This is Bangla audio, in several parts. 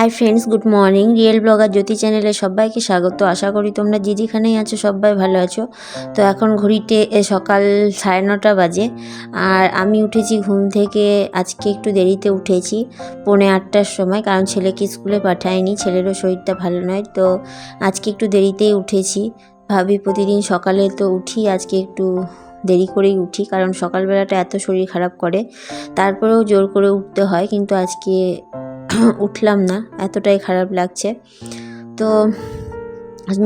Hi friends good morning real blogger Jyoti চ্যানেলে সবাইকে স্বাগত। আশা করি তোমরা যে যেখানেই আছো সবাই ভালো আছো। তো এখন ঘড়িতে সকাল সাড়ে নটা বাজে। আর আমি উঠেছি ঘুম থেকে, আজকে একটু দেরিতে উঠেছি, পৌনে আটটার সময়। কারণ ছেলেকে স্কুলে পাঠায়নি, ছেলেরও শরীরটা ভালো নয়। তো আজকে একটু দেরিতেই উঠেছি। ভাবি প্রতিদিন সকালে তো উঠি, আজকে একটু দেরি করেই উঠি। কারণ সকালবেলাটা এত শরীর খারাপ করে। তারপরেও জোর করে উঠতে হয়, কিন্তু আজকে উঠলাম না, এতটাই খারাপ লাগছে। তো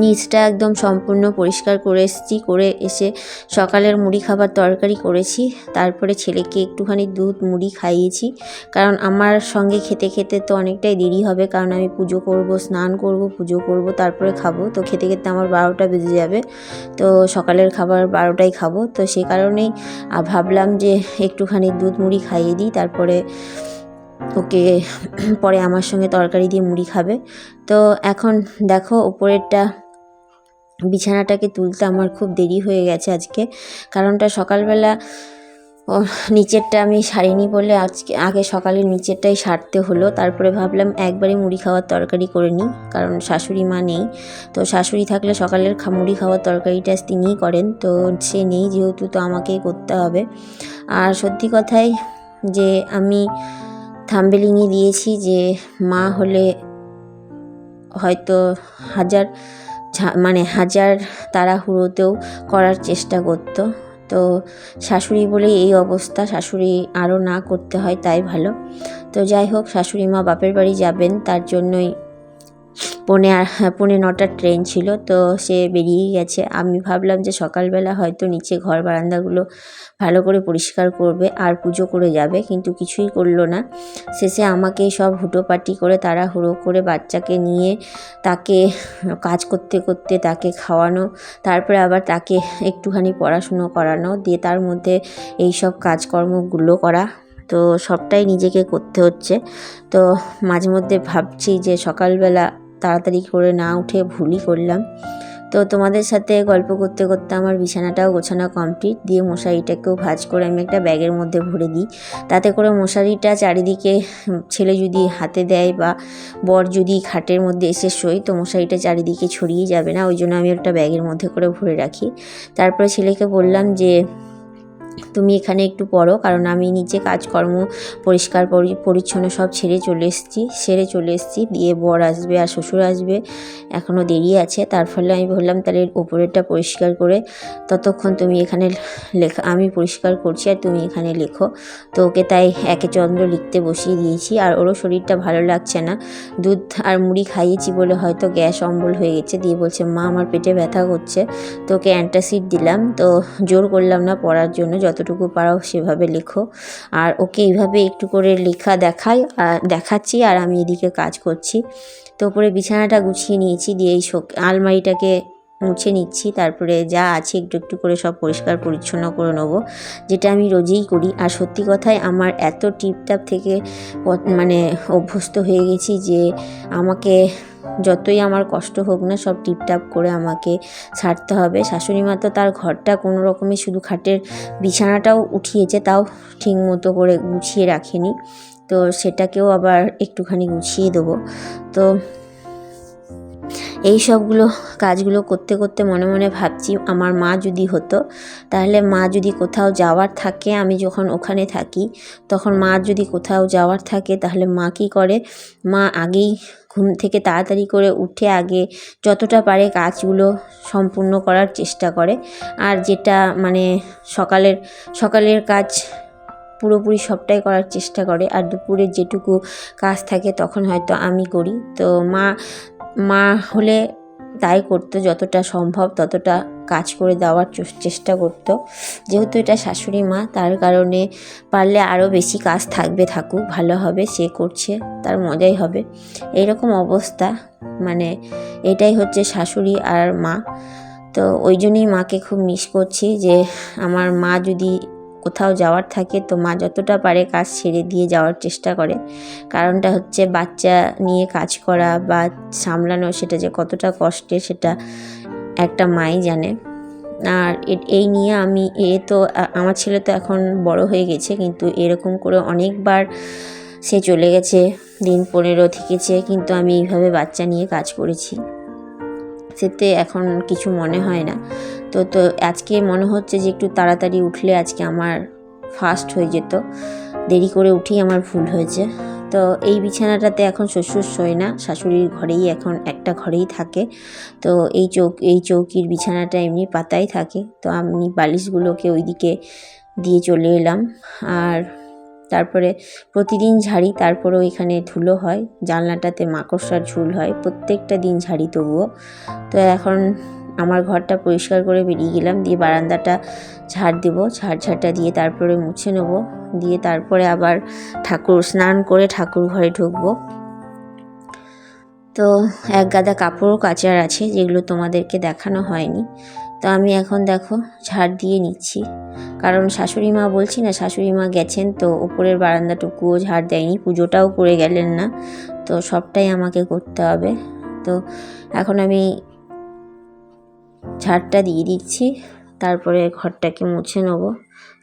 নিচটা একদম সম্পূর্ণ পরিষ্কার করে এসেছি, করে এসে সকালের মুড়ি খাবার তরকারি করেছি। তারপরে ছেলেকে একটুখানি দুধ, মুড়ি খাইয়েছি। কারণ আমার সঙ্গে খেতে খেতে তো অনেকটাই দেরি হবে, কারণ আমি পুজো করব, স্নান করব, পুজো করব, তারপরে খাব। তো খেতে খেতে আমার বারোটা বেজে যাবে, তো সকালের খাবার বারোটাই খাব। তো সে কারণেই ভাবলাম যে একটুখানি দুধ, মুড়ি খাইয়ে দিই, তারপরে ওকে পরে আমার সঙ্গে তরকারি দিয়ে মুড়ি খাবে। তো এখন দেখো ওপরেরটা বিছানাটাকে তুলতে আমার খুব দেরি হয়ে গেছে আজকে। কারণটা সকালবেলা, ও, নিচেরটা আমি সারিনি বলে আজকে, আগে সকালে নিচেরটাই সারতে হলো। তারপরে ভাবলাম একবারে মুড়ি খাওয়ার তরকারি করে নিই, কারণ শাশুড়ি মা নেই। তো শাশুড়ি থাকলে সকালের খা, মুড়ি খাওয়ার তরকারিটা তিনিই করেন। তো সে নেই যেহেতু, তো আমাকেই করতে হবে। আর সত্যি কথাই যে আমি থাম্বেলিংয়ে দিয়েছি যে মা হলে হয়তো হাজার মানে হাজার তাড়াহুড়োতেও করার চেষ্টা করত। তো শাশুড়ি বলে এই অবস্থা, শাশুড়ি আরও না করতে হয় তাই ভালো। তো যাই হোক, শাশুড়ি মা বাপের বাড়ি যাবেন, তার জন্যই পৌনে পৌনে নটার ট্রেন ছিল, তো সে বেরিয়েই গেছে। আমি ভাবলাম যে সকালবেলা হয়তো নিচে ঘর বারান্দাগুলো ভালো করে পরিষ্কার করবে আর পুজো করে যাবে, কিন্তু কিছুই করল না। শেষে আমাকে সব হুটোপাটি করে তাড়াহুড়ো করে বাচ্চাকে নিয়ে তাকে কাজ করতে করতে তাকে খাওয়ানো, তারপরে আবার তাকে একটুখানি পড়াশুনো করানো, দিয়ে তার মধ্যে এই সব কাজকর্মগুলো করা। তো সবটাই নিজেকে করতে হচ্ছে। তো মাঝে মধ্যে ভাবছি যে সকালবেলা তাড়াতাড়ি করে না উঠে ভুলই করলাম। তো তোমাদের সাথে গল্প করতে করতে আমার বিছানাটাও গোছানো কমপ্লিট দিয়ে মশারিটাকেও ভাজ করে আমি একটা ব্যাগের মধ্যে ভরে দিই। তাতে করে মশারিটা চারিদিকে ছেলে যদি হাতে দেয় বা বর যদি খাটের মধ্যে এসে শোয়, তো মশারিটা চারিদিকে ছড়িয়ে যাবে না। ওই জন্য আমি একটা ব্যাগের মধ্যে করে ভরে রাখি। তারপরে ছেলেকে বললাম যে তুমি এখানে একটু পড়ো, কারণ আমি নিচে কাজকর্ম পরিষ্কার পরিচ্ছন্ন সব ছেড়ে চলে এসেছি, সেরে চলে এসেছি। দিয়ে বর আসবে আর শ্বশুর আসবে এখনও দেরি আছে। তার ফলে আমি বললাম, তাহলে ওপরেরটা পরিষ্কার করে ততক্ষণ তুমি এখানে লেখা, আমি পরিষ্কার করছি আর তুমি এখানে লেখো। তো ওকে তাই একে চন্দ্র লিখতে বসিয়ে দিয়েছি। আর ওরও শরীরটা ভালো লাগছে না। দুধ আর মুড়ি খাইয়েছি বলে হয়তো গ্যাস অম্বল হয়ে গেছে। দিয়ে বলছে, মা, আমার পেটে ব্যথা করছে। তো ওকে অ্যান্টাসিড দিলাম। তো জোর করলাম না পড়ার জন্য। যতটুকু পারো সেভাবে লেখো। আর ওকে এইভাবে একটু করে লেখা দেখাই দেখাচ্ছি আর আমি এদিকে কাজ করছি। তো ওপরে বিছানাটা গুছিয়ে নিয়েছি, দিয়ে এই আলমারিটাকে মুছে নিচ্ছি। তারপরে যা আছে একটু একটু করে সব পরিষ্কার পরিচ্ছন্ন করে নেব, যেটা আমি রোজেই করি। আর সত্যি কথায় আমার এত টিপটাপ থেকে মানে অভ্যস্ত হয়ে গেছি যে আমাকে যতই আমার কষ্ট হোক না, সব টিপটাপ করে আমাকে ছাড়তে হবে। শাশুড়ি মা তো তার ঘরটা কোনো রকমে শুধু খাটের বিছানাটাও উঠিয়েছে, তাও ঠিক মতো করে গুছিয়ে রাখেনি। তো সেটাকেও আবার একটুখানি গুছিয়ে দেবো। তো এই সবগুলো কাজগুলো করতে করতে মনে মনে ভাবছি আমার মা যদি হতো, তাহলে মা যদি কোথাও যাওয়ার থাকে, আমি যখন ওখানে থাকি, তখন মা যদি কোথাও যাওয়ার থাকে, তাহলে মা কী করে? মা আগেই ঘুম থেকে তাড়াতাড়ি করে উঠে আগে যতটা পারে কাজগুলো সম্পূর্ণ করার চেষ্টা করে। আর যেটা মানে সকালের সকালের কাজ পুরোপুরি সবটাই করার চেষ্টা করে। আর দুপুরে যেটুকু কাজ থাকে, তখন হয়তো আমি করি। তো মা মা হলে তাই করতো, যতটা সম্ভব ততটা কাজ করে দেওয়ার চেষ্টা করতো। যেহেতু এটা শাশুড়ি মা, তার কারণে পারলে আরও বেশি কাজ থাকবে, থাকুক, ভালো হবে, সে করছে, তার মজাই হবে। এইরকম অবস্থা মানে এটাই হচ্ছে শাশুড়ি আর মা। তো ওই জন্যই মাকে খুব মিস করছি যে আমার মা যদি কোথাও যাওয়ার থাকে তো মা যতটা পারে কাজ ছেড়ে দিয়ে যাওয়ার চেষ্টা করে। কারণটা হচ্ছে বাচ্চা নিয়ে কাজ করা বা সামলানো সেটা যে কতটা কষ্টের সেটা একটা মাই জানে। আর এই নিয়ে আমি, এ তো আমার ছেলে তো এখন বড় হয়ে গেছে কিন্তু এরকম করে অনেকবার সে চলে গেছে দিন পনেরো থেকেছে কিন্তু আমি এইভাবে বাচ্চা নিয়ে কাজ করেছি। সেতে এখন কিছু মনে হয় না। তো তো আজকে মনে হচ্ছে যে একটু তাড়াতাড়ি উঠলে আজকে আমার ফাস্ট হয়ে যেত। দেরি করে উঠেই আমার ভুল হয়েছে। তো এই বিছানাটাতে এখন শ্বশুর শোয় না, শাশুড়ির ঘরেই এখন একটা ঘরেই থাকে। তো এই চৌক, এই চৌকির বিছানাটা এমনি পাতাই থাকে। তো আমি বালিশগুলোকে ওইদিকে দিয়ে চলে এলাম। আর তারপরে প্রতিদিন ঝাড়ি, তারপরেও এখানে ধুলো হয়। জানলাটাতে মাকড়সার ঝুল হয়। প্রত্যেকটা দিন ঝাড়ি তবুও। তো এখন আমার ঘরটা পরিষ্কার করে বেরিয়ে গেলাম, দিয়ে বারান্দাটা ঝাড় দেবো, ঝাড় ঝাড়টা দিয়ে তারপরে মুছে নেব, দিয়ে তারপরে আবার ঠাকুর স্নান করে ঠাকুর ঘরে ঢুকবো। তো এক গাদা কাপড়ও কাচার আছে, যেগুলো তোমাদেরকে দেখানো হয়নি। তো আমি এখন দেখো ঝাড় দিয়ে নিচ্ছি। কারণ শাশুড়ি মা বলছি না, শাশুড়ি মা গেছেন তো ওপরের বারান্দাটুকুও ঝাড় দেয়নি, পুজোটাও করে গেলেন না। তো সবটাই আমাকে করতে হবে। তো এখন আমি ঝাড়টা দিয়ে দিচ্ছি। তারপরে ঘরটাকে মুছে নেব।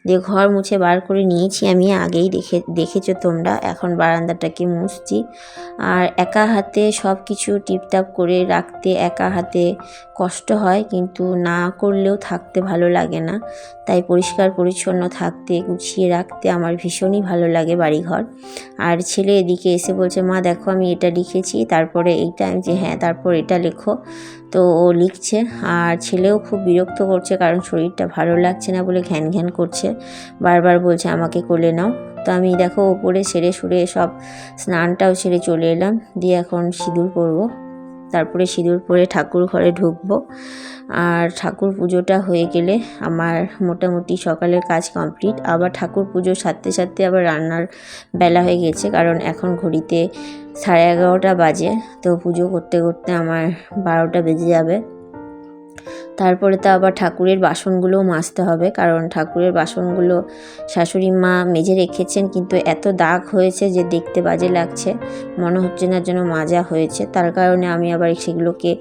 দিয়ে ঘর মুছে বার করে নিয়েছি আমি, আগেই দেখে, দেখেছ তোমরা। এখন বারান্দাটাকে মুছছি। আর একা হাতে সব কিছু টিপটাপ করে রাখতে একা হাতে কষ্ট হয়, কিন্তু না করলেও থাকতে ভালো লাগে না। তাই পরিষ্কার পরিচ্ছন্ন থাকতে, গুছিয়ে রাখতে আমার ভীষণই ভালো লাগে বাড়িঘর। আর ছেলে এদিকে এসে বলছে, মা দেখো আমি এটা লিখেছি, তারপরে এইটা আমি যে হ্যাঁ তারপর এটা লেখো। তো ও লিখছে, আর ছেলেও খুব বিরক্ত করছে কারণ শরীরটা ভালো লাগছে না বলে ঘ্যান ঘ্যান করছে। বারবার বলছে, আমাকে কোলে নাও। তো আমি দেখো ওপরে সেরে সুরে সব স্নানটাও সেরে চলে এলাম। দিয়ে এখন সিঁদুর পরবো। তারপরে সিঁদুর পরে ঠাকুর ঘরে ঢুকবো। আর ঠাকুর পুজোটা হয়ে গেলে আমার মোটামুটি সকালের কাজ কমপ্লিট। আবার ঠাকুর পুজোর সারতে সারতে আবার রান্নার বেলা হয়ে গেছে, কারণ এখন ঘড়িতে সাড়ে এগারোটা বাজে। তো পুজো করতে করতে আমার বারোটা বেজে যাবে। তারপরে তো আবার ঠাকুরের বাসনগুলোও মাজতে হবে, কারণ ঠাকুরের বাসনগুলো শাশুড়ি মা মেজে রেখেছেন, কিন্তু এত দাগ হয়েছে যে দেখতে বাজে লাগছে। মনে হচ্ছে না যেন মাজা হয়েছে। তার কারণে আমি আবার সেগুলোকে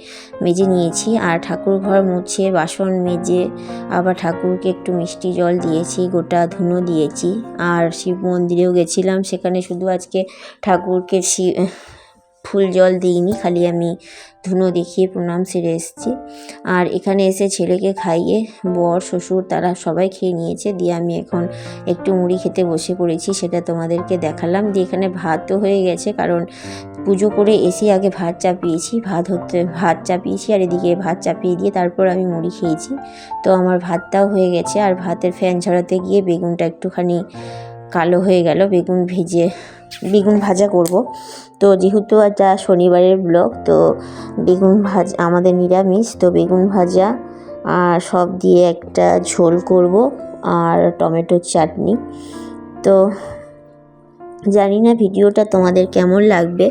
মেজে নিয়েছি আর ঠাকুর ঘর মুছে, বাসন মেজে আবার ঠাকুরকে একটু মিষ্টি জল দিয়েছি, গোটা ধুনো দিয়েছি। আর শিব মন্দিরেও গেছিলাম, সেখানে শুধু আজকে ঠাকুরকে ফুল জল দিইনি, খালি আমি ধুনো দেখিয়ে প্রণাম সেরে এসেছি। আর এখানে এসে ছেলেকে খাইয়ে বর, শ্বশুর তারা সবাই খেয়ে নিয়েছে। দিয়ে আমি এখন একটু মুড়ি খেতে বসে পড়েছি, সেটা তোমাদেরকে দেখালাম। দিয়ে এখানে ভাতও হয়ে গেছে, কারণ পুজো করে এসে আগে ভাত চাপিয়েছি, ভাত হতে, ভাত চাপিয়েছি আর এদিকে ভাত চাপিয়ে দিয়ে তারপর আমি মুড়ি খেয়েছি। তো আমার ভাতটাও হয়ে গেছে, আর ভাতের ফ্যান ঝরাতে গিয়ে বেগুনটা একটুখানি কালো হয়ে গেল, বেগুন ভেজে বেগুন ভাজা করব। তো যেহেতু এটা শনিবারের ব্লগ তো বেগুন ভাজা, আমাদের নিরামিষ, তো বেগুন ভাজা আর সব দিয়ে একটা ঝোল করব আর টমেটোর চাটনি। তো জানি না ভিডিওটা তোমাদের কেমন লাগবে।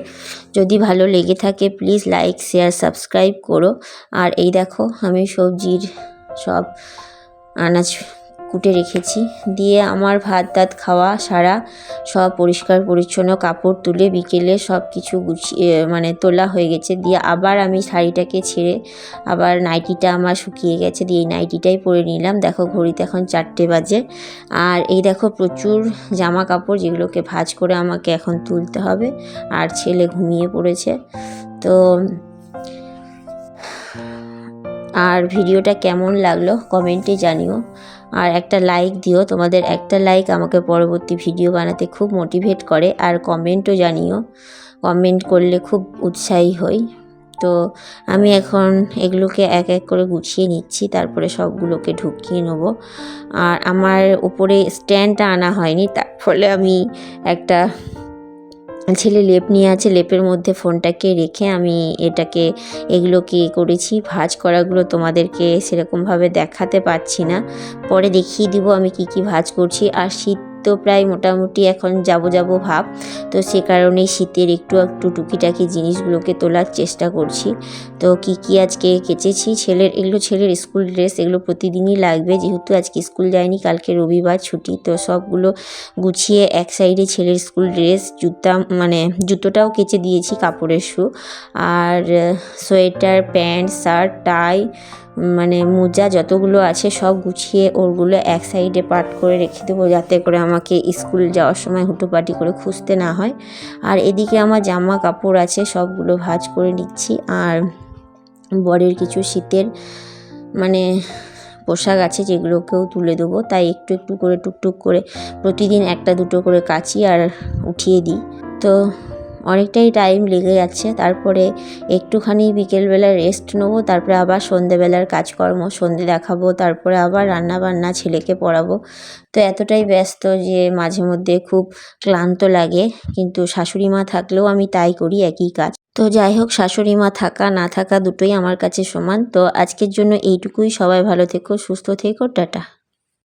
যদি ভালো লেগে থাকে প্লিজ লাইক শেয়ার সাবস্ক্রাইব করো। আর এই দেখো, আমি সবজির সব আনাজ কুটে রেখেছি। দিয়ে আমার ভাত টাত খাওয়া সারা সব পরিষ্কার, পরিচ্ছন্ন কাপড় তুলে বিকেলে সব কিছু গুছিয়ে মানে তোলা হয়ে গেছে। দিয়ে আবার আমি শাড়িটাকে ছেড়ে আবার নাইটিটা আমার শুকিয়ে গেছে। দিয়ে এই নাইটিটাই পরে নিলাম। দেখো ঘড়িতে এখন চারটে বাজে। আর এই দেখো প্রচুর জামা কাপড় যেগুলোকে ভাজ করে আমাকে এখন তুলতে হবে। আর ছেলে ঘুমিয়ে পড়েছে। তো আর ভিডিওটা কেমন লাগল কমেন্টে জানিও। আর একটা লাইক দিও। তোমাদের একটা লাইক আমাকে পরবর্তী ভিডিও বানাতে খুব মোটিভেট করে। আর কমেন্টও জানিও। কমেন্ট করলে খুব উৎসাহী হই। তো আমি এখন এগুলোকে এক এক করে গুছিয়ে নিচ্ছি। তারপরে সবগুলোকে ঢুকিয়ে নেব। আর আমার উপরে স্ট্যান্ডটা আনা হয়নি। তার ফলে আমি একটা ছেলে লেপ নিয়ে আছে, লেপের মধ্যে ফোনটাকে রেখে আমি এটাকে, এগুলোকে করেছি। ভাজ করাগুলো তোমাদেরকে সেরকমভাবে দেখাতে পারছি না। পরে দেখিয়ে দিব আমি কি কি ভাজ করছি। আর শীত তো প্রায় মোটামুটি এখন যাব যাব ভাব। তো সে কারণে শীতের একটু একটু টুকিটাকি জিনিসগুলোকে তোলার চেষ্টা করছি। তো কি কি আজকে কেচেছি? ছেলের এগুলো ছেলের স্কুল ড্রেস, এগুলো প্রতিদিনই লাগবে। যেহেতু আজকে স্কুল যায়নি, কালকে রবিবার ছুটি। তো সবগুলো গুছিয়ে এক সাইডে ছেলের স্কুল ড্রেস, জুতা মানে জুতোটাও কেচে দিয়েছি, কাপড়ের শু। আর সোয়েটার, প্যান্ট, শার্ট, টাই মানে মোজা যতগুলো আছে সব গুছিয়ে ওরগুলো এক সাইডে পাট করে রেখে দেবো যাতে করে আমাকে স্কুল যাওয়ার সময় হুটোপাটি করে খুঁজতে না হয়। আর এদিকে আমার জামা কাপড় আছে, সবগুলো ভাজ করে নিচ্ছি। আর বরের কিছু শীতের মানে পোশাক আছে যেগুলোকেও তুলে দেবো। তাই একটু একটু করে টুকটুক করে প্রতিদিন একটা দুটো করে কাচি আর উঠিয়ে দিই। তো অনেকটাই টাইম লেগে যাচ্ছে। তারপরে একটুখানি বিকেলবেলা রেস্ট নেব, তারপরে আবার সন্ধেবেলার কাজকর্ম, সন্ধে দেখাবো, তারপরে আবার রান্না বান্না ছেলেকে পড়াবো। তো এতটাই ব্যস্ত যে মাঝে মধ্যে খুব ক্লান্ত লাগে, কিন্তু শাশুড়ি মা থাকলেও আমি তাই করি, একই কাজ। তো যাই হোক, শাশুড়ি মা থাকা, না থাকা দুটোই আমার কাছে সমান। তো আজকের জন্য এইটুকুই। সবাই ভালো থেকো, সুস্থ থেকো, টাটা।